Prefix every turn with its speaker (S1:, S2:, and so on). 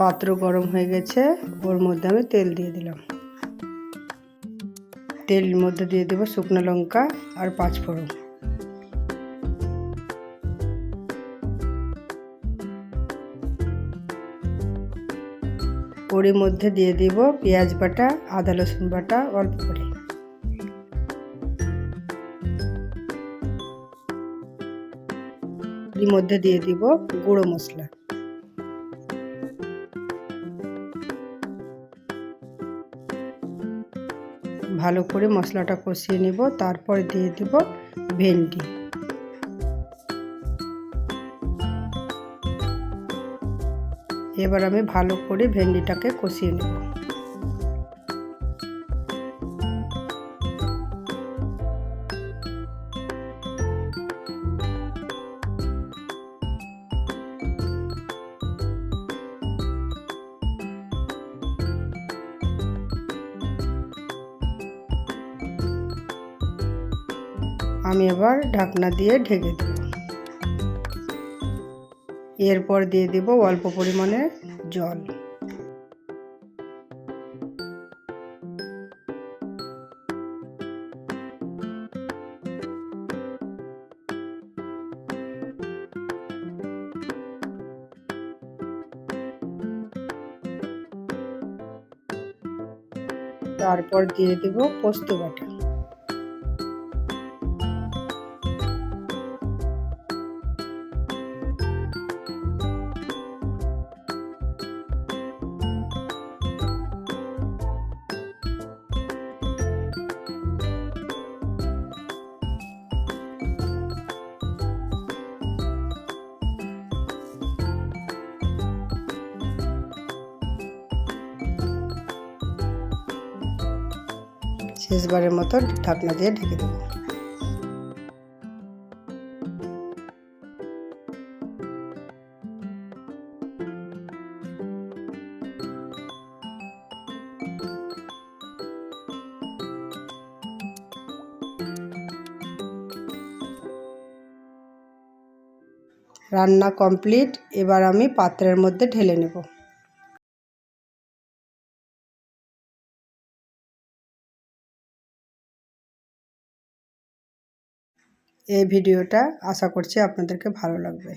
S1: পাত্র গরম হয়ে গেছে, ওর মধ্যে আমি তেল দিয়ে দিলাম। তেলের মধ্যে দিয়ে দেবো শুকনো লঙ্কা আর পাঁচ ফোড়ন ওর মধ্যে দিয়ে দিব পেঁয়াজ বাটা, আদা রসুন বাটা অল্প করে। মধ্যে দিয়ে দিব গুঁড়ো মশলা। ভালো করে মশলাটা কষিয়ে নেব, তারপর দিয়ে দেব ভেন্ডি। এবার আমি ভালো করে ভেন্ডিটাকে কষিয়ে নেব। আমি এবার ঢাকনা দিয়ে ঢেকে দেব। এরপর দিয়ে দেব অল্প পরিমাণে জল। তারপর দিয়ে দেব পোস্ত বাটা। শেষবারের মতো ঢাকনা দিয়ে ঢেকে দেব। রান্না কমপ্লিট এবার আমি পাত্রের মধ্যে ঢেলে নেব। এই ভিডিওটা আশা করছি আপনাদেরকে ভালো লাগবে।